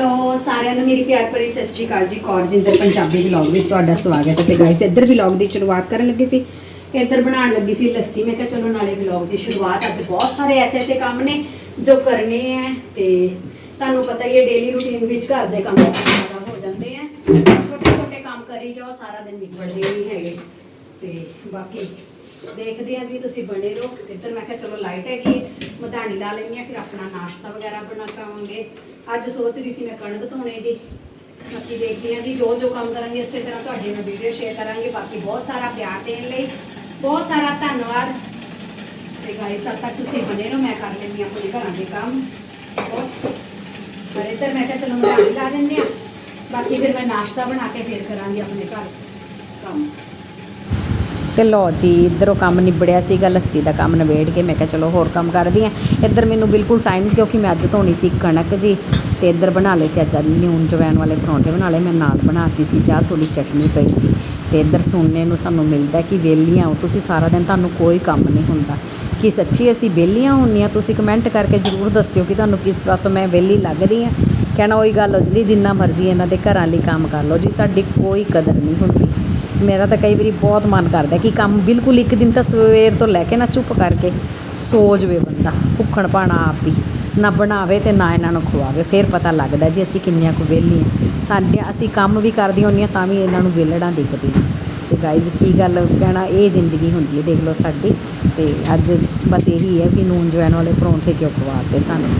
Hello, ਸਾਰਿਆਂ ਨੂੰ ਮੇਰੀ ਪਿਆਰ ਭਰੀ ਸਤਿ ਸ਼੍ਰੀ ਅਕਾਲ ਜੀ। ਕੌਰਜਿੰਦਰ ਪੰਜਾਬੀ ਵਲੌਗ ਵਿੱਚ ਤੁਹਾਡਾ ਸਵਾਗਤ ਹੈ ਤੇ ਗਾਇਸ ਇੱਧਰ ਵਲੌਗ ਦੀ ਸ਼ੁਰੂਆਤ ਕਰਨ ਲੱਗੀ ਸੀ। ਇੱਧਰ ਬਣਾਉਣ ਲੱਗੀ ਸੀ ਲੱਸੀ। ਮੈਂ ਕਿਹਾ ਚਲੋ ਨਾਲੇ ਵਲੌਗ ਦੀ ਸ਼ੁਰੂਆਤ, ਅੱਜ ਬਹੁਤ ਸਾਰੇ ਐਸੇ ਐਸੇ ਕੰਮ ਨੇ ਜੋ ਕਰਨੇ ਆ ਤੇ ਤੁਹਾਨੂੰ ਪਤਾ ਹੀ ਹੈ ਡੇਲੀ ਰੂਟੀਨ ਵਿੱਚ ਘਰ ਦੇ ਕੰਮ ਜ਼ਿਆਦਾ ਹੋ ਜਾਂਦੇ ਆ। ਛੋਟੇ ਛੋਟੇ ਕੰਮ ਕਰੀ ਜਾਓ, ਸਾਰਾ ਦਿਨ ਨਿਕਲਦੇ ਨਹੀਂ ਹੈਗੇ। ਤੇ ਬਾਕੀ ਦੇਖਦੇ ਆ ਜੀ, ਤੁਸੀਂ ਬਣੇ ਰਹੋ। ਇੱਧਰ ਮੈਂ ਕਿਹਾ ਚਲੋ ਲਾਈਟ ਹੈਗੀ ਮਧਾਣੀ ਲਾ ਲੈਣੀ ਆ ਫਿਰ ਆਪਣਾ ਨਾਸ਼ਤਾ ਵਗੈਰਾ ਬਣਾ ਕਾਵਾਂਗੇ ਅੱਜ ਸੋਚ ਰਹੀ ਸੀ ਮੈਂ ਕਣਕ ਧੋਣੇ ਦੀ। ਬਾਕੀ ਦੇਖਦੇ ਆ ਜੀ, ਜੋ ਜੋ ਕੰਮ ਕਰਾਂਗੇ, ਉਸੇ ਤਰ੍ਹਾਂ ਤੁਹਾਡੇ ਨਾਲ ਵੀਡੀਓ ਸ਼ੇਅਰ ਕਰਾਂਗੇ। ਬਾਕੀ ਬਹੁਤ ਸਾਰਾ ਪਿਆਰ ਦੇਣ ਲਈ, ਬਹੁਤ ਸਾਰਾ ਧੰਨਵਾਦ। ਤੇ ਗਾਇਸ ਤਦ ਤੱਕ ਤੁਸੀਂ ਬਣੇ ਰਹੋ, ਮੈਂ ਕਰ ਲੈਂਦੀ ਆ ਆਪਣੇ ਘਰਾਂ ਦੇ ਕੰਮ। ਪਰ ਇੱਧਰ ਮੈਂ ਕਿਹਾ ਚਲੋ ਮਧਾਣੀ ਲਾ ਦਿੰਦੇ ਆ ਬਾਕੀ ਫਿਰ ਮੈਂ ਨਾਸ਼ਤਾ ਬਣਾ ਕੇ ਫਿਰ ਕਰਾਂਗੇ ਆਪਣੇ ਘਰ ਕੰਮ। ਤੇ ਲੋ ਜੀ, ਇੱਧਰੋਂ ਕੰਮ ਨਿਬੜਿਆ ਸੀਗਾ, ਲੱਸੀ ਦਾ ਕੰਮ ਨਿਬੇੜ ਕੇ ਮੈਂ ਕਿਹਾ ਚਲੋ ਹੋਰ ਕੰਮ ਕਰਦੀ ਆ ਇੱਧਰ ਮੈਨੂੰ ਬਿਲਕੁਲ ਟਾਈਮ ਸੀ ਕਿਉਂਕਿ ਮੈਂ ਅੱਜ ਧੋਣੀ ਸੀ ਕਣਕ ਜੀ, ਤੇ ਇੱਧਰ ਬਣਾ ਲਏ ਸੀ ਅੱਜ ਨਿਊਨ ਜਵੈਨ ਵਾਲੇ ਪਰੌਂਠੇ ਬਣਾ ਲਏ, ਮੈਂ ਨਾਲ ਬਣਾਤੀ ਸੀ ਚਾਹ ਥੋੜੀ ਚਟਨੀ ਪਈ ਸੀ। ਤੇ ਇੱਧਰ ਸੁਣਨੇ ਨੂੰ ਸਾਨੂੰ ਮਿਲਦਾ ਕਿ ਵਿਹਲੀਆਂ ਹੋ, ਤੁਸੀਂ ਸਾਰਾ ਦਿਨ ਤੁਹਾਨੂੰ ਕੋਈ ਕੰਮ ਨਹੀਂ ਹੁੰਦਾ। ਕਿ ਸੱਚੀ ਅਸੀਂ ਵਿਹਲੀਆਂ ਹੁੰਨੀਆਂ, ਤੁਸੀਂ ਕਮੈਂਟ ਕਰਕੇ ਜ਼ਰੂਰ ਦੱਸਿਓ ਕਿ ਤੁਹਾਨੂੰ ਕਿਸ ਪਾਸੋਂ ਮੈਂ ਵਿਹਲੀ ਲੱਗਦੀ ਆ। ਕਹਿਣਾ ਉਹੀ ਗੱਲ ਹੋ ਜਾਂਦੀ, ਜਿੰਨਾ ਮਰਜ਼ੀ ਇਹਨਾਂ ਦੇ ਘਰਾਂ ਲਈ ਕੰਮ ਕਰ ਲਓ ਜੀ, ਸਾਡੀ ਕੋਈ ਕਦਰ ਨਹੀਂ ਹੁੰਦੀ। ਮੇਰਾ ਤਾਂ ਕਈ ਵਾਰੀ ਬਹੁਤ ਮਨ ਕਰਦਾ ਕਿ ਕੰਮ ਬਿਲਕੁਲ ਇੱਕ ਦਿਨ ਤਾਂ ਸਵੇਰ ਤੋਂ ਲੈ ਕੇ ਨਾ ਚੁੱਪ ਕਰਕੇ ਸੋ ਜਵੇ ਬੰਦਾ, ਭੁੱਖਣ ਪਾਣਾ ਆਪ ਹੀ। ਨਾ ਬਣਾਵੇ ਤੇ ਨਾ ਇਹਨਾਂ ਨੂੰ ਖਵਾਵੇ, ਫਿਰ ਪਤਾ ਲੱਗਦਾ ਜੀ ਅਸੀਂ ਕਿੰਨੀਆਂ ਕੁ ਵਿਹਲੀਆਂ। ਸਾਡੇ ਅਸੀਂ ਕੰਮ ਵੀ ਕਰਦੀਆਂ ਹੁੰਦੀਆਂ ਤਾਂ ਵੀ ਇਹਨਾਂ ਨੂੰ ਵਿਹਲੜਾਂ ਦਿਖਦੀਆਂ। ਤੇ ਗਾਈਜ਼ ਕੀ ਗੱਲ ਕਹਿਣਾ, ਇਹ ਜ਼ਿੰਦਗੀ ਹੁੰਦੀ ਹੈ, ਦੇਖ ਲਓ ਸਾਡੀ। ਤੇ ਅੱਜ ਬਸ ਇਹੀ ਹੈ ਵੀ ਨੂਨ ਜਵੈਨ ਵਾਲੇ ਪਰੌਂਠੇ ਕਿਉਂ ਖਵਾਤੇ ਸਾਨੂੰ?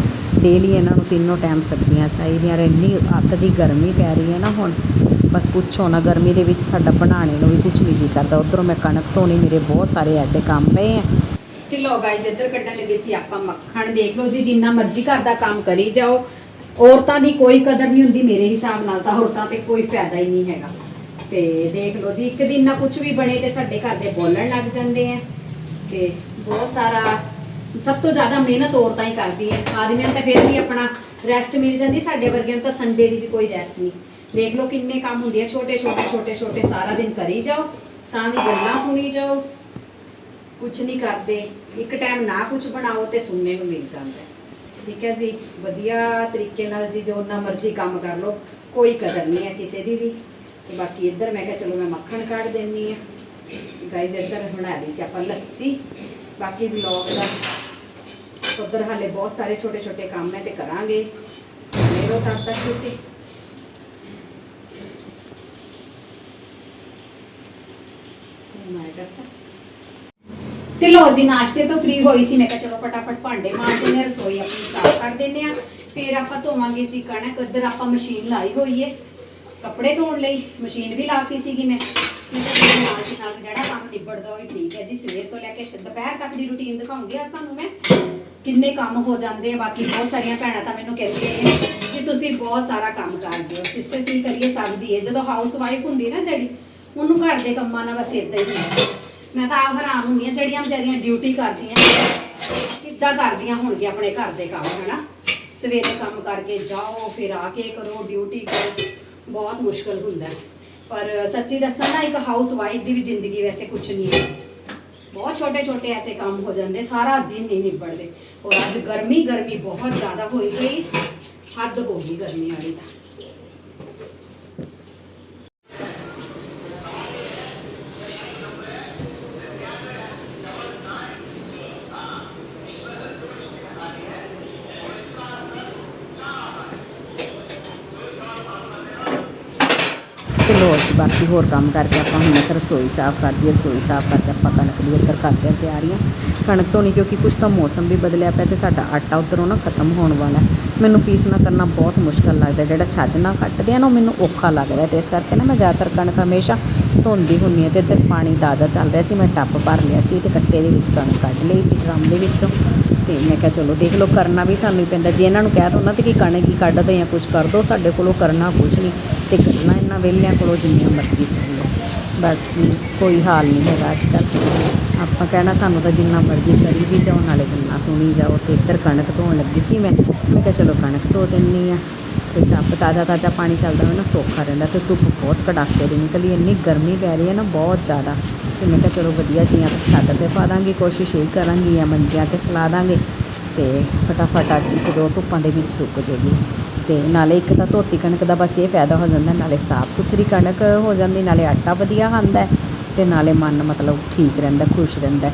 ਡੇਲੀ ਇਹਨਾਂ ਨੂੰ ਤਿੰਨੋਂ ਟਾਈਮ ਸਬਜ਼ੀਆਂ ਚਾਹੀਦੀਆਂ ਔਰ ਇੰਨੀ ਅੱਤ ਦੀ ਗਰਮੀ ਪੈ ਰਹੀ ਹੈ ਨਾ ਹੁਣ। ਬਸ ਪੁੱਛੋ ਨਾ, ਗਰਮੀ ਦੇ ਵਿੱਚ ਸਾਡਾ ਬਣਾਉਣੇ ਨੂੰ ਵੀ ਕੁਝ ਨਹੀਂ ਜੀ ਕਰਦਾ। ਉਧਰੋਂ ਮੈਂ ਕਣਕ ਧੋਣੀ, ਮੇਰੇ ਬਹੁਤ ਸਾਰੇ ਐਸੇ ਕੰਮ ਪਏ ਆ। ਤੇ ਲੋ ਗਾਇਜ਼ ਇੱਧਰ ਕੱਢਣ ਲੱਗੇ ਸੀ ਆਪਾਂ ਮੱਖਣ। ਦੇਖ ਲਓ ਜੀ, ਜਿੰਨਾ ਮਰਜ਼ੀ ਘਰ ਦਾ ਕੰਮ ਕਰੀ ਜਾਓ। ਔਰਤਾਂ ਦੀ ਕੋਈ ਕਦਰ ਨਹੀਂ ਹੁੰਦੀ ਮੇਰੇ ਹਿਸਾਬ ਨਾਲ ਤਾਂ, ਔਰਤਾਂ ਤੇ ਕੋਈ ਫਾਇਦਾ ਹੀ ਨਹੀਂ ਹੈਗਾ। ਤੇ ਦੇਖ ਲਓ ਜੀ, ਇੱਕ ਦਿਨ ਨਾ ਕੁਝ ਵੀ ਬਣੇ ਤੇ ਸਾਡੇ ਘਰ ਦੇ ਬੋਲਣ ਲੱਗ ਜਾਂਦੇ ਆ। ਕਿ ਬਹੁਤ ਸਾਰਾ, ਸਭ ਤੋਂ ਜ਼ਿਆਦਾ ਮਿਹਨਤ ਔਰਤਾਂ ਹੀ ਕਰਦੀ ਹੈ। ਆਦਮੀਆਂ ਨੂੰ ਤਾਂ ਫਿਰ ਵੀ ਆਪਣਾ ਰੈਸਟ ਮਿਲ ਜਾਂਦੀ, ਸਾਡੇ ਵਰਗਿਆਂ ਨੂੰ ਤਾਂ ਸੰਡੇ ਦੀ ਵੀ ਕੋਈ ਰੈਸਟ ਨਹੀਂ। ਦੇਖ ਲਓ ਕਿੰਨੇ ਕੰਮ ਹੁੰਦੇ ਆ। ਛੋਟੇ ਛੋਟੇ ਛੋਟੇ ਛੋਟੇ ਸਾਰਾ ਦਿਨ ਕਰੀ ਜਾਓ, ਤਾਂ ਵੀ ਗੱਲਾਂ ਸੁਣੀ ਜਾਓ। ਕੁਝ ਨਹੀਂ ਕਰਦੇ। ਇੱਕ ਟਾਈਮ ਨਾ ਕੁਝ ਬਣਾਓ ਤੇ ਸੁਣਨੇ ਨੂੰ ਮਿਲ ਜਾਂਦਾ। ਠੀਕ ਹੈ ਜੀ? ਵਧੀਆ ਤਰੀਕੇ ਨਾਲ ਜੀ, ਜੋ ਨਾ ਮਰਜ਼ੀ ਕੰਮ ਕਰ ਲਓ। ਕੋਈ ਕਦਰ ਨਹੀਂ ਹੈ ਕਿਸੇ ਦੀ ਵੀ। ਤੇ ਬਾਕੀ ਇੱਧਰ ਮੈਂ ਕਿਹਾ, ਚਲੋ ਮੈਂ ਮੱਖਣ ਕੱਢ ਦਿੰਨੀ ਆ ਗਾਈਜ਼ ਇੱਧਰ ਬਣਾ ਲਈ ਸੀ ਆਪਾਂ ਲੱਸੀ। ਬਾਕੀ ਵਲੌਗ ਦਾ ਉੱਧਰ ਹਾਲੇ ਬਹੁਤ ਸਾਰੇ ਛੋਟੇ ਛੋਟੇ ਕੰਮ ਹੈ ਤੇ ਕਰਾਂਗੇ। ਮੇਰੇ ਤਦ ਤੱਕ ਤੁਸੀਂ ਮੈਂ ਚਾਚਾ। ਤੇ ਲੋ ਜੀ, ਨਾਸ਼ਤੇ ਤੋਂ ਫ੍ਰੀ ਹੋਈ ਸੀ, ਮੈਂ ਕਿਹਾ ਚਲੋ ਫਟਾਫਟ ਭਾਂਡੇ ਮਾਂਜਦੇ ਨੇ, ਰਸੋਈ ਆਪਣੀ ਸਾਫ਼ ਕਰ ਦਿੰਦੇ ਆ ਫਿਰ ਆਪਾਂ ਧੋਵਾਂਗੇ ਜੀ ਕਣਕ ਇੱਧਰ ਆਪਾਂ ਮਸ਼ੀਨ ਲਾਈ ਹੋਈ ਏ, ਕੱਪੜੇ ਧੋਣ ਲਈ। ਮਸ਼ੀਨ ਵੀ ਲਾਤੀ ਸੀਗੀ ਮੈਂ। ਮੈਂ ਕਿਹਾ ਨਾਲ ਦੀ ਨਾਲ ਜਿਹੜਾ ਕੰਮ ਨਿਬੜਦਾ ਹੋਈ ਠੀਕ ਹੈ ਜੀ। ਸਵੇਰ ਤੋਂ ਲੈ ਕੇ ਦੁਪਹਿਰ ਤੱਕ ਦੀ ਰੁਟੀਨ ਦਿਖਾਉਂਗੀ ਅੱਜ ਤੁਹਾਨੂੰ ਮੈਂ। ਕਿੰਨੇ ਕੰਮ ਹੋ ਜਾਂਦੇ ਆ, ਬਾਕੀ ਬਹੁਤ ਸਾਰੀਆਂ ਭੈਣਾਂ ਤਾਂ ਮੈਨੂੰ ਕਹਿੰਦੀਆਂ ਨੇ ਕਿ ਤੁਸੀਂ ਬਹੁਤ ਸਾਰਾ ਕੰਮ ਕਰਦੇ ਹੋ ਸਿਸਟਰ ਕੀ ਕਰੀਏ ਸਕਦੀ ਹੈ ਜਦੋਂ ਹਾਊਸ ਵਾਈਫ ਹੁੰਦੀ ਨਾ ਜਿਹੜੀ ਉਹਨੂੰ ਘਰ ਦੇ ਕੰਮਾਂ ਨਾਲ ਬਸ ਇਦਾਂ ਹੀ ਹੁੰਦਾ ਮੈਂ ਤਾਂ ਆਪ ਹੈਰਾਨ ਹੁੰਦੀ ਹਾਂ, ਜਿਹੜੀਆਂ ਵਿਚਾਰੀਆਂ ਡਿਊਟੀ ਕਰਦੀਆਂ, ਕਿੱਦਾਂ ਕਰਦੀਆਂ ਹੋਣਗੀਆਂ ਆਪਣੇ ਘਰ ਦੇ ਕੰਮ, ਹਨਾ? ਸਵੇਰੇ ਕੰਮ ਕਰਕੇ ਜਾਓ, ਫਿਰ ਆ ਕੇ ਕਰੋ ਡਿਊਟੀ ਕਰੋ। ਬਹੁਤ ਮੁਸ਼ਕਲ ਹੁੰਦਾ ਪਰ ਸੱਚੀ ਦੱਸਾਂ ਨਾ ਇੱਕ ਹਾਊਸ ਵਾਈਫ ਦੀ ਵੀ ਜ਼ਿੰਦਗੀ ਵੈਸੇ ਕੁਝ ਨਹੀਂ ਹੈ। ਬਹੁਤ ਛੋਟੇ ਛੋਟੇ ਐਸੇ ਕੰਮ ਹੋ ਜਾਂਦੇ, ਸਾਰਾ ਦਿਨ ਨਹੀਂ ਨਿਬੜਦੇ। ਔਰ ਅੱਜ ਗਰਮੀ ਗਰਮੀ ਬਹੁਤ ਜ਼ਿਆਦਾ ਹੋਈ ਗਈ ਹੱਦ ਹੋ ਗਈ ਗਰਮੀ ਵਾਲੀ ਤਾਂ। ਤੇ ਲੋ ਜੀ, ਬਾਕੀ ਹੋਰ ਕੰਮ ਕਰਕੇ ਆਪਾਂ ਹੁਣ ਇੱਕ ਰਸੋਈ ਸਾਫ਼ ਕਰਦੀ ਹੈ ਰਸੋਈ ਸਾਫ਼ ਕਰਕੇ ਆਪਾਂ ਕਣਕ ਦੀ ਇੱਧਰ ਕਰਦੇ ਹਾਂ ਤਿਆਰੀਆਂ। ਕਣਕ ਧੋਣੀ ਕਿਉਂਕਿ ਕੁਝ ਤਾਂ ਮੌਸਮ ਵੀ ਬਦਲਿਆ ਪਿਆ ਤੇ ਸਾਡਾ ਆਟਾ ਉੱਧਰੋਂ ਨਾ ਖਤਮ ਹੋਣ ਵਾਲਾ। ਮੈਨੂੰ ਪੀਸਣਾ ਕਰਨਾ ਬਹੁਤ ਮੁਸ਼ਕਲ ਲੱਗਦਾ, ਜਿਹੜਾ ਛੱਜ ਕੱਟਦੇ ਆ ਨਾ, ਉਹ ਮੈਨੂੰ ਔਖਾ ਲੱਗਦਾ। ਤੇ ਇਸ ਕਰਕੇ ਨਾ ਮੈਂ ਜ਼ਿਆਦਾਤਰ ਕਣਕ ਹਮੇਸ਼ਾ ਧੋਂਦੀ ਹੁੰਨੀ ਹਾਂ ਤੇ ਇੱਧਰ ਪਾਣੀ ਤਾਜ਼ਾ ਚੱਲ ਰਿਹਾ ਸੀ, ਮੈਂ ਟੱਪ ਭਰ ਲਿਆ ਸੀ ਤੇ ਕੱਟੇ ਦੇ ਵਿੱਚ ਕਣਕ ਕੱਢ ਲਈ ਸੀ ਡਰਮ ਦੇ ਵਿੱਚੋਂ। ਤੇ ਮੈਂ ਕਿਹਾ ਚਲੋ ਦੇਖ ਲਓ, ਕਰਨਾ ਵੀ ਸਾਨੂੰ ਹੀ ਪੈਂਦਾ। ਜੇ ਇਹਨਾਂ ਨੂੰ ਕਹਿ ਦੋ ਨਾ ਤੇ ਕਿ ਕਣਕ ਹੀ ਕੱਢ ਦੋ ਜਾਂ ਕੁਝ ਕਰ ਦੋ, ਸਾਡੇ ਕੋਲੋਂ ਕਰਨਾ ਕੁਝ ਨਹੀਂ। ਤੇ ਕਰਨਾ ਇਹਨਾਂ ਵਿਹਲਿਆਂ ਕੋਲੋਂ ਜਿੰਨੀਆਂ ਮਰਜ਼ੀ ਸੁਣ ਲਓ। ਬਸ ਕੋਈ ਹਾਲ ਨਹੀਂ ਹੈਗਾ ਅੱਜ ਕੱਲ੍ਹ ਆਪਾਂ ਕਹਿਣਾ ਸਾਨੂੰ ਤਾਂ ਜਿੰਨਾ ਮਰਜ਼ੀ ਕਰੀ ਵੀ ਜਾਓ, ਨਾਲੇ ਗੱਲਾਂ ਸੁਣੀ ਜਾਓ। ਤੇ ਇੱਧਰ ਕਣਕ ਧੋਣ ਲੱਗੀ ਸੀ ਮੈਂ। ਮੈਂ ਕਿਹਾ ਚਲੋ ਕਣਕ ਧੋ ਦਿੰਨੀ ਆ। ਤੇ ਟੱਪ ਤਾਜ਼ਾ ਤਾਜ਼ਾ ਪਾਣੀ ਚੱਲਦਾ ਹੋਵੇ ਨਾ, ਸੌਖਾ ਰਹਿੰਦਾ ਤੇ ਧੁੱਪ ਬਹੁਤ ਕੜਾਕੇ ਦੀ ਨਿਕਲੀ। ਇੰਨੀ ਗਰਮੀ ਪੈ ਰਹੀ ਹੈ ਨਾ, ਬਹੁਤ ਜ਼ਿਆਦਾ। ਤੇ ਮੈਂ ਕਿਹਾ ਚਲੋ ਵਧੀਆ ਜੀਆਂ ਤੇ ਛੱਤ ਤੇ ਪਾ ਦਾਂਗੀ, ਕੋਸ਼ਿਸ਼ ਇਹ ਕਰਾਂਗੀ ਜਾਂ ਮੰਜਿਆਂ ਤੇ ਖਿਲਾ ਦਾਂਗੇ। ਤੇ ਫਟਾਫਟ ਅੱਜ ਇੱਕ ਦੋ ਧੁੱਪਾਂ ਦੇ ਵਿੱਚ ਸੁੱਕ ਜੇਗੀ ਤੇ ਨਾਲੇ ਇੱਕ ਤਾਂ ਧੋਤੀ ਕਣਕ ਦਾ ਬਸ ਇਹ ਫਾਇਦਾ ਹੋ ਜਾਂਦਾ, ਨਾਲੇ ਸਾਫ਼ ਸੁਥਰੀ ਕਣਕ ਹੋ ਜਾਂਦੀ, ਨਾਲੇ ਆਟਾ ਵਧੀਆ ਖਾਂਦਾ ਹੈ ਤੇ ਨਾਲੇ ਮਨ ਮਤਲਬ ਠੀਕ ਰਹਿੰਦਾ, ਖੁਸ਼ ਰਹਿੰਦਾ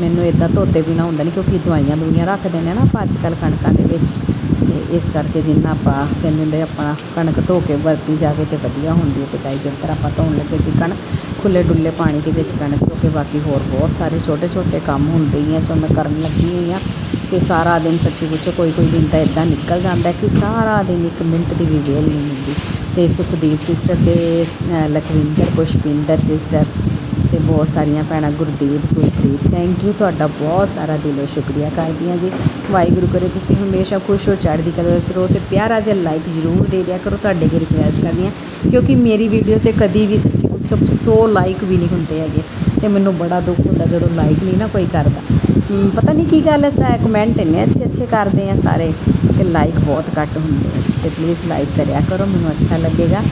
ਮੈਨੂੰ ਇਦਾਂ ਧੋਤੇ ਬਿਨਾ ਹੁੰਦਾ ਨਹੀਂ, ਕਿਉਂਕਿ ਦਵਾਈਆਂ ਦੁਨੀਆਂ ਰੱਖਦੇ ਨੇ ਨਾ ਆਪਾਂ ਅੱਜ ਕੱਲ੍ਹ ਕਣਕਾਂ ਦੇ ਵਿੱਚ। ਤੇ ਇਸ ਕਰਕੇ ਜਿੰਨਾ ਆਪਾਂ ਕਹਿੰਦੇ ਹੁੰਦੇ ਆਪਾਂ ਕਣਕ ਧੋ ਕੇ ਵਰਤੀ ਜਾਵੇ ਤੇ ਵਧੀਆ ਹੁੰਦੀ ਹੈ ਤੇ ਗਾਈਜ਼ ਤਰ੍ਹਾਂ ਆਪਾਂ ਧੋਣ ਲੱਗੇ ਸੀ ਕਣਕ ਖੁੱਲੇ ਡੁੱਲੇ ਪਾਣੀ ਦੇ ਵਿੱਚ ਕਣਕ ਧੋ ਕੇ ਬਾਕੀ ਹੋਰ ਬਹੁਤ ਸਾਰੇ ਛੋਟੇ ਛੋਟੇ ਕੰਮ ਹੁੰਦੇ ਹੀ ਆ, ਜੋ ਮੈਂ ਕਰਨ ਲੱਗੀ ਹੋਈ ਆ ਤੇ ਸਾਰਾ ਦਿਨ ਸੱਚੀ ਪੁੱਛੋ, ਕੋਈ ਕੋਈ ਦਿਨ ਤਾਂ ਇਦਾਂ ਨਿਕਲ ਜਾਂਦਾ ਕਿ ਸਾਰਾ ਦਿਨ ਇੱਕ ਮਿੰਟ ਦੀ ਵੀ ਵੇਲ ਨਹੀਂ ਮਿਲਦੀ ਤੇ ਸੁਖਦੀਪ ਸਿਸਟਰ ਤੇ ਲਖਵਿੰਦਰ, ਪੁਸ਼ਪਿੰਦਰ ਸਿਸਟਰ ਤੇ ਬਹੁਤ ਸਾਰੀਆਂ ਭੈਣਾਂ, ਗੁਰਦੀਪ, ਗੁਰਪ੍ਰੀਤ ਥੈਂਕ ਯੂ ਤੁਹਾਡਾ ਬਹੁਤ ਸਾਰਾ ਦਿਲੋਂ ਸ਼ੁਕਰੀਆ ਕਰਦੀ ਹਾਂ ਜੀ। ਵਾਹਿਗੁਰੂ ਕਰੇ ਤੁਸੀਂ ਹਮੇਸ਼ਾ ਖੁਸ਼ ਹੋ, ਚੜ੍ਹਦੀ ਕਲਾ ਵਿੱਚ ਰਹੋ ਤੇ ਪਿਆਰਾ ਜਿਹਾ ਲਾਈਕ ਜ਼ਰੂਰ ਦੇ ਦਿਆ ਕਰੋ, ਤੁਹਾਡੇ ਅੱਗੇ ਰਿਕੁਐਸਟ ਕਰਦੀ ਹਾਂ। ਕਿਉਂਕਿ ਮੇਰੀ ਵੀਡੀਓ ਤੇ ਕਦੀ ਵੀ ਸੱਚੀ ਪੁੱਛੋ, ਸੌ ਲਾਈਕ ਵੀ ਨਹੀਂ ਹੁੰਦੇ ਹੈਗੇ। ਤੇ ਮੈਨੂੰ ਬੜਾ ਦੁੱਖ ਹੁੰਦਾ ਜਦੋਂ ਲਾਈਕ ਨਹੀਂ ਨਾ ਕੋਈ ਕਰਦਾ। ਪਤਾ ਨਹੀਂ ਕੀ ਗੱਲ ਹੈ ਕਮੈਂਟ ਇੰਨੇ ਅੱਛੇ ਅੱਛੇ ਕਰਦੇ ਆ ਸਾਰੇ ਤੇ ਲਾਈਕ ਬਹੁਤ ਘੱਟ ਹੁੰਦੇ ਆ। ਤੇ ਪਲੀਜ਼ ਲਾਈਕ ਕਰਿਆ ਕਰੋ, ਮੈਨੂੰ ਅੱਛਾ ਲੱਗੇਗਾ।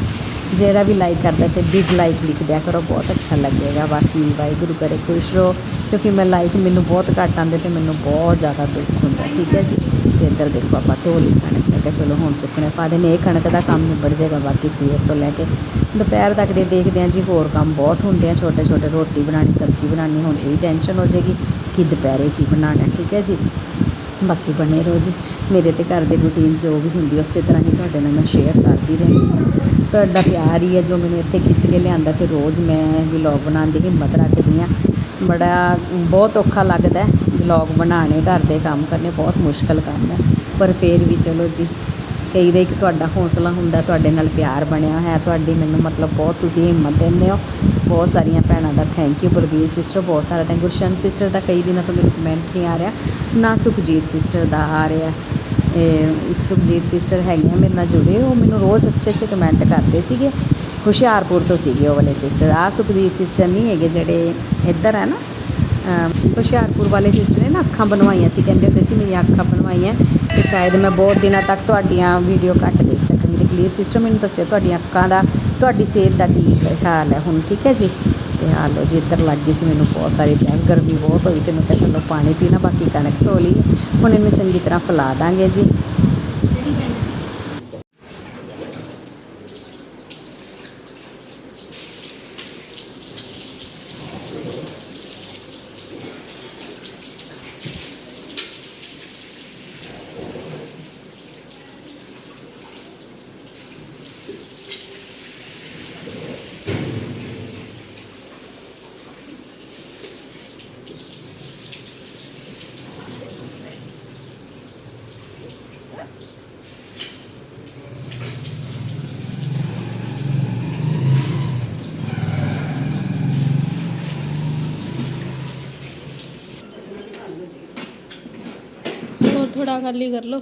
ਜਿਹੜਾ ਵੀ ਲਾਈਕ ਕਰਦਾ ਤੇ ਬਿਗ ਲਾਈਕ ਲਿਖ ਦਿਆ ਕਰੋ, ਬਹੁਤ ਅੱਛਾ ਲੱਗੇਗਾ। ਬਾਕੀ ਵਾਹਿਗੁਰੂ ਕਰੇ, ਖੁਸ਼ ਰਹੋ, ਕਿਉਂਕਿ ਮੈਂ ਲਾਈਕ ਮੈਨੂੰ ਬਹੁਤ ਘੱਟ ਆਉਂਦੇ ਤੇ ਮੈਨੂੰ ਬਹੁਤ ਜ਼ਿਆਦਾ ਦੁੱਖ ਹੁੰਦਾ, ਠੀਕ ਹੈ ਜੀ? ਤੇ ਇੱਧਰ ਦੇਖੋ ਆਪਾਂ ਧੋਲੀ ਕਣਕ, ਮੈਂ ਕਿਹਾ ਚਲੋ ਹੁਣ ਸੁੱਕਣੇ ਪਾ ਦੇਣੇ ਇਹ ਕਣਕ ਦਾ ਕੰਮ ਨਿਬੜ ਜਾਏਗਾ, ਬਾਕੀ ਸਵੇਰ ਤੋਂ ਲੈ ਕੇ। ਦੁਪਹਿਰ ਤੱਕ ਦੇ ਦੇਖਦੇ ਹਾਂ ਜੀ, ਹੋਰ ਕੰਮ ਬਹੁਤ ਹੁੰਦੇ ਆ। ਛੋਟੇ ਛੋਟੇ ਰੋਟੀ ਬਣਾਉਣੀ, ਸਬਜ਼ੀ ਬਣਾਉਣੀ, ਹੁਣ ਇਹ ਟੈਨਸ਼ਨ ਹੋ ਜਾਏਗੀ। ਕਿ ਦੁਪਹਿਰੇ ਕੀ ਬਣਾਉਣਾ ਠੀਕ ਹੈ ਜੀ? ਬਾਕੀ ਬਣੇ ਰਹੋ ਜੀ। ਮੇਰੇ ਤੇ ਘਰ ਦੇ ਰੂਟੀਨ ਜੋ ਵੀ ਹੁੰਦੀ ਉਸੇ ਤਰ੍ਹਾਂ ਹੀ ਤੁਹਾਡੇ ਨਾਲ ਮੈਂ ਸ਼ੇਅਰ ਕਰਦੀ ਰਹਿੰਦੀ ਹਾਂ। ਤੁਹਾਡਾ ਪਿਆਰ ਹੀ ਹੈ ਜੋ ਮੈਨੂੰ ਇੱਥੇ ਖਿੱਚ ਕੇ ਲਿਆਂਦਾ ਤੇ ਰੋਜ਼ ਮੈਂ ਵਲੌਗ ਬਣਾਉਣ ਦੀ ਹਿੰਮਤ ਰੱਖਦੀ ਹਾਂ। ਬੜਾ, ਬਹੁਤ ਔਖਾ ਲੱਗਦਾ ਹੈ ਵਲੌਗ ਬਣਾਉਣੇ, ਘਰ ਦੇ ਕੰਮ ਕਰਨੇ, ਬਹੁਤ ਮੁਸ਼ਕਲ ਕੰਮ ਹੈ। ਪਰ ਫਿਰ ਵੀ ਚਲੋ ਜੀ, ਕਈ ਦੇ ਇੱਕ ਤੁਹਾਡਾ ਹੌਸਲਾ ਹੁੰਦਾ, ਤੁਹਾਡੇ ਨਾਲ ਪਿਆਰ ਬਣਿਆ ਹੈ ਤੁਹਾਡੀ ਮੈਨੂੰ ਮਤਲਬ ਬਹੁਤ ਤੁਸੀਂ ਹਿੰਮਤ ਦਿੰਦੇ ਹੋ। ਬਹੁਤ ਸਾਰੀਆਂ ਭੈਣਾਂ ਦਾ ਥੈਂਕ ਯੂ ਬਲਬੀਰ ਸਿਸਟਰ ਬਹੁਤ ਸਾਰਾ ਥੈਂਕ ਗੁਰਸ਼ਨ ਸਿਸਟਰ ਦਾ ਕਈ ਦਿਨਾਂ ਤੋਂ ਮੈਨੂੰ ਕਮੈਂਟ ਨਹੀਂ ਆ ਰਿਹਾ। ਨਾ ਸੁਖਜੀਤ ਸਿਸਟਰ ਦਾ ਆ ਰਿਹਾ। ਇਹ ਇੱਕ ਸੁਖਜੀਤ ਸਿਸਟਰ ਹੈਗੀਆਂ ਮੇਰੇ ਨਾਲ ਜੁੜੇ। ਉਹ ਮੈਨੂੰ ਰੋਜ਼ ਅੱਛੇ ਅੱਛੇ ਕਮੈਂਟ ਕਰਦੇ ਸੀਗੇ। ਹੁਸ਼ਿਆਰਪੁਰ ਤੋਂ ਸੀਗੇ ਉਹ ਵਾਲੇ ਸਿਸਟਰ ਆ ਸੁਖਜੀਤ ਸਿਸਟਰ ਨਹੀਂ ਹੈਗੇ ਜਿਹੜੇ ਇੱਧਰ ਹੈ ਨਾ। ਹੁਸ਼ਿਆਰਪੁਰ ਵਾਲੇ ਸਿਸਟਰ ਨੇ ਨਾ ਅੱਖਾਂ ਬਣਵਾਈਆਂ ਸੀ। ਕਹਿੰਦੇ ਹੁੰਦੇ ਸੀ, ਮੇਰੀਆਂ ਅੱਖਾਂ ਬਣਵਾਈਆਂ ਤੇ ਸ਼ਾਇਦ ਮੈਂ ਬਹੁਤ ਦਿਨਾਂ ਤੱਕ ਤੁਹਾਡੀਆਂ ਵੀਡੀਓ ਘੱਟ ਦੇਖ ਸਕਾਂਗੀ ਤੇ ਪਲੀਜ਼ ਸਿਸਟਰ ਮੈਨੂੰ ਦੱਸਿਓ ਤੁਹਾਡੀਆਂ ਅੱਖਾਂ ਦਾ ਤੁਹਾਡੀ ਸਿਹਤ ਦਾ ਕੀ ਹਾਲ ਹੈ ਹੁਣ, ਠੀਕ ਹੈ ਜੀ? ਤੇ ਆ ਲਓ ਜੀ, ਇੱਧਰ ਲੱਗ ਗਈ ਸੀ ਮੈਨੂੰ ਬਹੁਤ ਸਾਰੀ ਪਿਆਸ ਗਰਮੀ ਬਹੁਤ ਹੋਈ ਤੇ ਮੈਂ ਕਿਹਾ ਚਲੋ ਪਾਣੀ ਪੀਣਾ, ਬਾਕੀ ਕਣਕ ਧੋ ਲਈ ਹੁਣ ਇਹਨੂੰ ਚੰਗੀ ਤਰ੍ਹਾਂ ਫੈਲਾ ਦਾਂਗੇ ਜੀ और थोड़ा खाली कर लो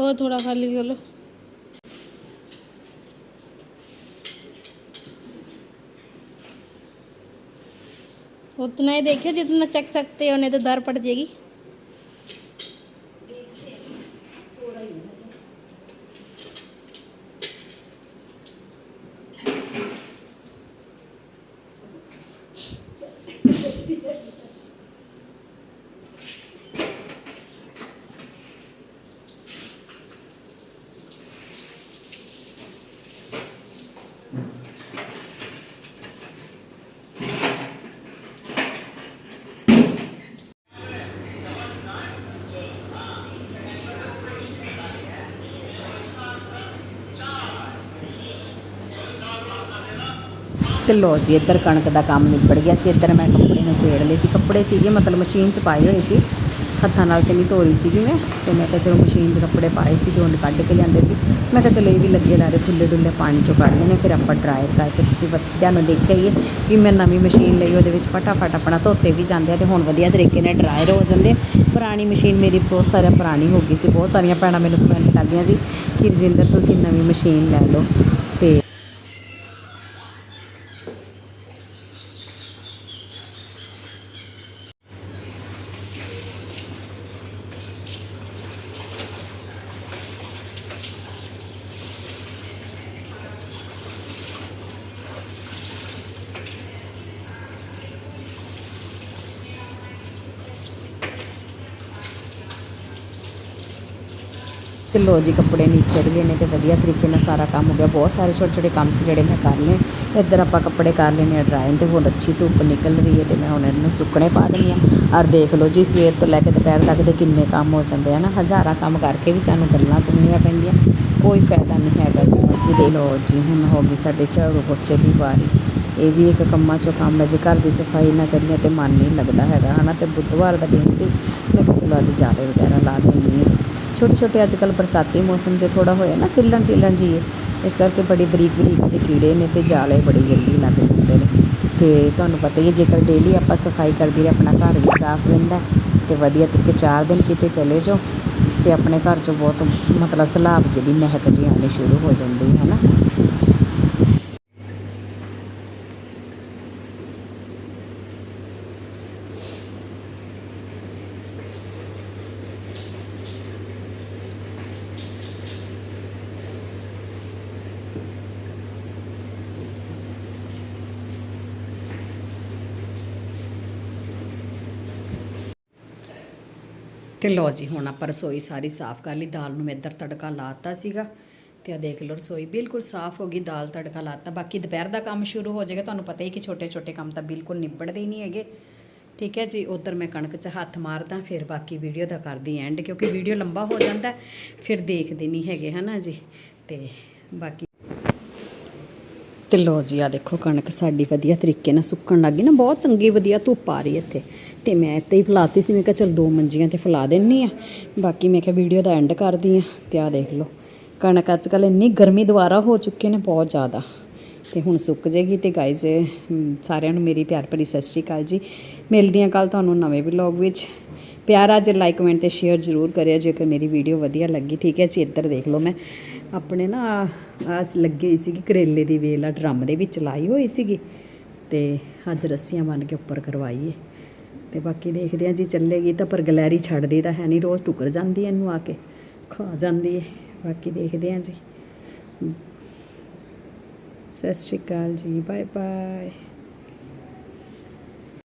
और थोड़ा खाली कर लो उतना ही देखियो जितना चख सकते हो नहीं तो दर पड़ जाएगी ਤੇ ਲੋ ਜੀ, ਇੱਧਰ ਕਣਕ ਦਾ ਕੰਮ ਨਿਬੜ ਗਿਆ ਸੀ, ਇੱਧਰ ਮੈਂ ਕੱਪੜੇ ਨਚੇੜ ਲਏ ਸੀ। ਕੱਪੜੇ ਸੀਗੇ, ਮਤਲਬ ਮਸ਼ੀਨ 'ਚ ਪਾਏ ਹੋਏ ਸੀ। ਹੱਥਾਂ ਨਾਲ ਤੇ ਨਹੀਂ ਧੋ ਸੀਗੀ ਮੈਂ, ਤੇ ਮੈਂ ਕਿਹਾ ਚਲੋ ਮਸ਼ੀਨ 'ਚ ਕੱਪੜੇ ਪਾਏ ਸੀ ਜੋ ਉਹਨੇ ਕੱਢ ਕੇ ਲਿਆਂਦੇ ਸੀ। ਮੈਂ ਕਿਹਾ ਚਲੋ ਇਹ ਵੀ ਲੱਗੇ ਲਾਰੇ ਖੁੱਲੇ ਡੁੱਲੇ ਪਾਣੀ 'ਚੋਂ ਕੱਢ ਲੈਣੇ ਫਿਰ ਆਪਾਂ ਡਰਾਈ ਕਰਕੇ ਤੁਸੀਂ ਬੱਚਿਆਂ ਨੂੰ ਦੇਖਿਆ ਹੀ ਹੈ ਕਿ ਮੈਂ ਨਵੀਂ ਮਸ਼ੀਨ ਲਈ, ਉਹਦੇ ਵਿੱਚ ਫਟਾਫਟ ਆਪਣਾ ਧੋਤੇ ਵੀ ਜਾਂਦੇ ਆ ਤੇ ਹੁਣ ਵਧੀਆ ਤਰੀਕੇ ਨਾਲ ਡਰਾਇਰ ਹੋ ਜਾਂਦੇ ਪੁਰਾਣੀ ਮਸ਼ੀਨ ਮੇਰੀ ਬਹੁਤ ਸਾਰਾ ਪੁਰਾਣੀ ਹੋ ਗਈ ਸੀ, ਬਹੁਤ ਸਾਰੀਆਂ ਭੈਣਾਂ ਮੈਨੂੰ ਕਮੈਂਟ ਕਰਦੀਆਂ ਸੀ ਕਿ, ਜਿੰਦਰ, ਤੁਸੀਂ ਨਵੀਂ ਮਸ਼ੀਨ ਲੈ ਲਓ। ਤੇ ਤੇ ਲੋ ਜੀ ਕੱਪੜੇ ਨੀਚੜ ਗਏ ਨੇ ਤੇ ਵਧੀਆ ਤਰੀਕੇ ਨਾਲ ਸਾਰਾ ਕੰਮ ਹੋ ਗਿਆ। ਬਹੁਤ ਸਾਰੇ ਛੋਟੇ ਛੋਟੇ ਕੰਮ ਸੀ ਜਿਹੜੇ ਮੈਂ ਕਰ ਲਏ। ਇੱਧਰ ਆਪਾਂ ਕੱਪੜੇ ਕਰ ਲੈਣੇ ਆ ਡਰਾਇੰਗ ਤੇ ਹੁਣ ਅੱਛੀ ਧੁੱਪ ਨਿਕਲ ਰਹੀ ਹੈ ਤੇ ਮੈਂ ਹੁਣ ਇਹਨੂੰ ਸੁੱਕਣੇ ਪਾ ਦਿੰਦੀ ਆ ਔਰ ਦੇਖ ਲਓ ਜੀ, ਸਵੇਰ ਤੋਂ ਲੈ ਕੇ ਦੁਪਹਿਰ ਤੱਕ ਦੇ ਕਿੰਨੇ ਕੰਮ ਹੋ ਜਾਂਦੇ ਆ ਨਾ। ਹਜ਼ਾਰਾਂ ਕੰਮ ਕਰਕੇ ਵੀ ਸਾਨੂੰ ਗੱਲਾਂ ਸੁਣਨੀਆਂ ਪੈਂਦੀਆਂ। ਕੋਈ ਫਾਇਦਾ ਨਹੀਂ ਹੈਗਾ ਜੀ। ਬਾਕੀ ਦੇ ਲਓ ਜੀ, ਹੁਣ ਹੋ ਗਈ ਸਾਡੇ ਝਾੜੂ ਪੋਚੇ ਦੀ ਵਾਰੀ। ਇਹ ਵੀ ਇੱਕ ਕੰਮਾਂ ਚੋਂ ਕੰਮ ਹੈ। ਜੇ ਘਰ ਦੀ ਸਫ਼ਾਈ ਨਾ ਕਰੀਏ ਤੇ ਮਨ ਨਹੀਂ ਲੱਗਦਾ ਹੈਗਾ। ਹਨਾ, ਤੇ ਬੁੱਧਵਾਰ ਦਾ ਦਿਨ ਸੀ। ਮੈਂ ਕਿਹਾ ਚਲੋ ਅੱਜ ਜਾਲੇ ਵਗੈਰਾ ਲਾ ਦਿੰਦੀ ਹਾਂ। ਛੋਟੇ ਛੋਟੇ ਅੱਜ ਕੱਲ ਬਰਸਾਤੀ ਮੌਸਮ ਜੇ ਥੋੜਾ ਹੋਇਆ ਨਾ ਸਿੱਲਣ ਸਿੱਲਣ ਜੀ, ਇਸ ਕਰਕੇ ਬੜੀ ਬਰੀਕ ਬਰੀਕ ਜਿਹੇ ਕੀੜੇ ਨੇ ਤੇ ਜਾਲੇ ਬੜੀ ਜਲਦੀ ਲੱਗ ਜਾਂਦੇ ਨੇ। ਤੇ ਤੁਹਾਨੂੰ ਪਤਾ ਹੀ ਹੈ, ਜੇਕਰ ਡੇਲੀ ਆਪਾਂ ਸਫ਼ਾਈ ਕਰਦੇ ਰਹੇ ਆਪਣਾ ਘਰ ਵੀ ਸਾਫ਼ ਰਹਿੰਦਾ ਹੈ ਤੇ ਵਧੀਆ ਤਰੀਕੇ ਚਾਰ ਦਿਨ ਕਿਤੇ ਚਲੇ ਜਾਓ ਤੇ ਆਪਣੇ ਘਰ 'ਚੋਂ ਬਹੁਤ ਮਤਲਬ ਸਲਾਬ ਜਿਹੀ ਮਹਿਕ ਜਿਹੀ ਆਉਣੀ ਸ਼ੁਰੂ ਹੋ ਜਾਂਦੀ ਹੈ ਨਾ? ਤੇ ਲਓ ਜੀ, ਹੁਣ ਆਪਾਂ ਰਸੋਈ ਸਾਰੀ ਸਾਫ਼ ਕਰ ਲਈ। ਦਾਲ ਨੂੰ ਮੈਂ ਇੱਧਰ ਤੜਕਾ ਲਾਤਾ ਸੀਗਾ ਤੇ ਆ ਦੇਖ ਲਓ ਰਸੋਈ ਬਿਲਕੁਲ ਸਾਫ਼ ਹੋ ਗਈ, ਦਾਲ ਤੜਕਾ ਲਾਤਾ। ਬਾਕੀ ਦੁਪਹਿਰ ਦਾ ਕੰਮ ਸ਼ੁਰੂ ਹੋ ਜਾਏਗਾ, ਤੁਹਾਨੂੰ ਪਤਾ ਹੀ ਕਿ ਛੋਟੇ ਛੋਟੇ ਕੰਮ ਤਾਂ ਬਿਲਕੁਲ ਨਿਬੜਦੇ ਹੀ ਨਹੀਂ ਹੈਗੇ। ਠੀਕ ਹੈ ਜੀ, ਉਧਰ ਮੈਂ ਕਣਕ 'ਚ ਹੱਥ ਮਾਰਦਾ, ਫਿਰ ਬਾਕੀ ਵੀਡੀਓ ਦਾ ਕਰਦੀ ਐਂਡ, ਕਿਉਂਕਿ ਵੀਡੀਓ ਲੰਬਾ ਹੋ ਜਾਂਦਾ, ਫਿਰ ਦੇਖਦੇ ਨਹੀਂ ਹੈਗੇ, ਹਨਾ ਜੀ? ਤੇ ਬਾਕੀ ਤੇ ਲੋ ਜੀ ਆ ਦੇਖੋ ਕਣਕ ਸਾਡੀ ਵਧੀਆ ਤਰੀਕੇ ਨਾਲ ਸੁੱਕਣ ਲੱਗ ਗਈ ਨਾ, ਬਹੁਤ ਚੰਗੀ ਵਧੀਆ ਧੁੱਪ ਆ ਰਹੀ ਇੱਥੇ। ਤੇ ਮੈਂ ਇੱਥੇ ਹੀ ਫਲਾਤੀ ਸੀ, ਮੈਂ ਕਿਹਾ ਚਲ ਦੋ ਮੰਜੀਆਂ ਤੇ ਫਲਾ ਦੇਣੀ ਆ। ਬਾਕੀ ਮੈਂ ਕਿਹਾ ਵੀਡੀਓ ਦਾ ਐਂਡ ਕਰਦੀ ਆ, ਤੇ ਆ ਦੇਖ ਲਓ। ਕਣਕ ਅੱਜ ਕੱਲ ਇੰਨੀ ਗਰਮੀ ਦੁਆਰਾ ਹੋ ਚੁੱਕੀ ਨੇ ਬਹੁਤ ਜ਼ਿਆਦਾ। ਤੇ ਹੁਣ ਸੁੱਕ ਜੇਗੀ ਤੇ ਗਾਇਜ਼ ਸਾਰਿਆਂ ਨੂੰ ਮੇਰੀ ਪਿਆਰ ਭਰੀ ਸਤਿ ਸ਼੍ਰੀ ਅਕਾਲ ਜੀ। ਮਿਲਦੀ ਹਾਂ ਕੱਲ ਤੁਹਾਨੂੰ ਨਵੇਂ ਵਲੌਗ ਵਿੱਚ। ਪਿਆਰਾ ਜੇ ਲਾਈਕ ਕਮੈਂਟ ਤੇ ਸ਼ੇਅਰ ਜ਼ਰੂਰ ਕਰਿਓ, ਜੇਕਰ ਮੇਰੀ ਵੀਡੀਓ ਵਧੀਆ ਲੱਗੀ। ਠੀਕ ਹੈ ਜੀ, ਇੱਧਰ ਦੇਖ ਲਓ ਮੈਂ। ਆਪਣੇ ਨਾ ਆ ਲੱਗੀ ਹੋਈ ਸੀਗੀ, ਕਰੇਲੇ ਦੀ ਵੇਲ ਆ ਡਰਮ ਦੇ ਵਿੱਚ ਲਾਈ ਹੋਈ ਸੀਗੀ। ਤੇ ਅੱਜ ਰੱਸੀਆਂ ਬੰਨ ਕੇ ਉੱਪਰ ਕਰਵਾਈਏ ਏ। ਤੇ ਬਾਕੀ ਦੇਖਦੇ ਆ ਜੀ, ਚੱਲੇਗੀ ਤਾਂ ਪਰ ਗਲੈਰੀ ਛੱਡਦੀ ਤਾਂ ਹੈ ਨਹੀਂ ਰੋਜ਼ ਟੁਕਰ ਜਾਂਦੀ ਇਹਨੂੰ ਆ ਕੇ, ਖਾ ਜਾਂਦੀ ਹੈ ਬਾਕੀ ਦੇਖਦੇ ਆ ਜੀ। ਸਤਿ ਸ਼੍ਰੀ ਅਕਾਲ ਜੀ ਬਾਏ ਬਾਏ